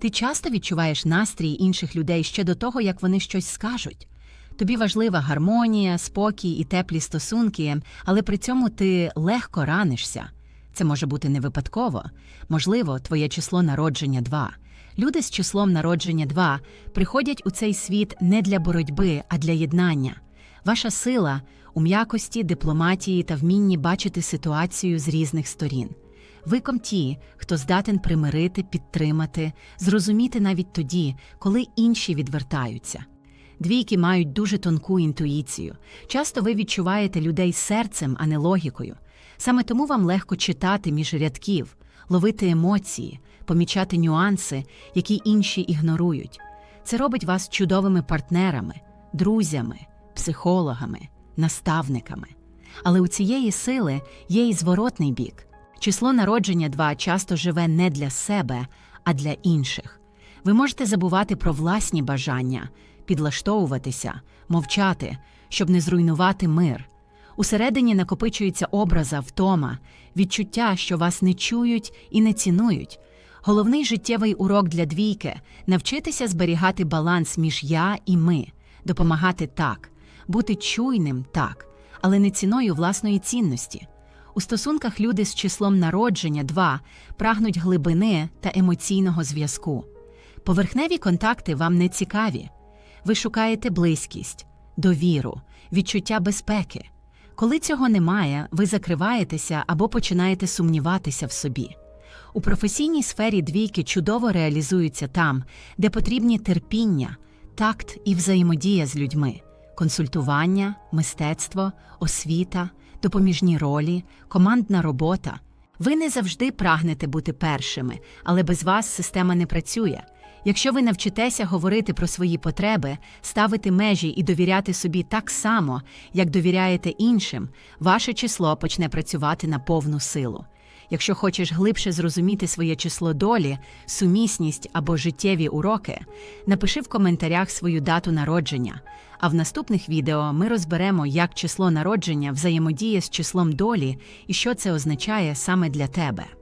Ти часто відчуваєш настрій інших людей ще до того, як вони щось скажуть. Тобі важлива гармонія, спокій і теплі стосунки, але при цьому ти легко ранишся. Це може бути не випадково. Можливо, твоє число народження 2. Люди з числом народження 2 приходять у цей світ не для боротьби, а для єднання. Ваша сила у м'якості, дипломатії та вмінні бачити ситуацію з різних сторін. Виком ті, хто здатен примирити, підтримати, зрозуміти навіть тоді, коли інші відвертаються. Двійки мають дуже тонку інтуїцію. Часто ви відчуваєте людей серцем, а не логікою. Саме тому вам легко читати між рядків, ловити емоції, помічати нюанси, які інші ігнорують. Це робить вас чудовими партнерами, друзями, психологами, наставниками. Але у цієї сили є і зворотний бік. Число народження 2 часто живе не для себе, а для інших. Ви можете забувати про власні бажання, підлаштовуватися, мовчати, щоб не зруйнувати мир. Усередині накопичується образа, втома, відчуття, що вас не чують і не цінують. Головний життєвий урок для двійки навчитися зберігати баланс між я і ми, допомагати так, бути чуйним так, але не ціною власної цінності. У стосунках люди з числом народження 2 прагнуть глибини та емоційного зв'язку. Поверхневі контакти вам не цікаві. Ви шукаєте близькість, довіру, відчуття безпеки. Коли цього немає, ви закриваєтеся або починаєте сумніватися в собі. У професійній сфері двійки чудово реалізуються там, де потрібні терпіння, такт і взаємодія з людьми, консультування, мистецтво, освіта, допоміжні ролі, командна робота. Ви не завжди прагнете бути першими, але без вас система не працює. Якщо ви навчитеся говорити про свої потреби, ставити межі і довіряти собі так само, як довіряєте іншим, ваше число почне працювати на повну силу. Якщо хочеш глибше зрозуміти своє число долі, сумісність або життєві уроки, напиши в коментарях свою дату народження. А в наступних відео ми розберемо, як число народження взаємодіє з числом долі і що це означає саме для тебе.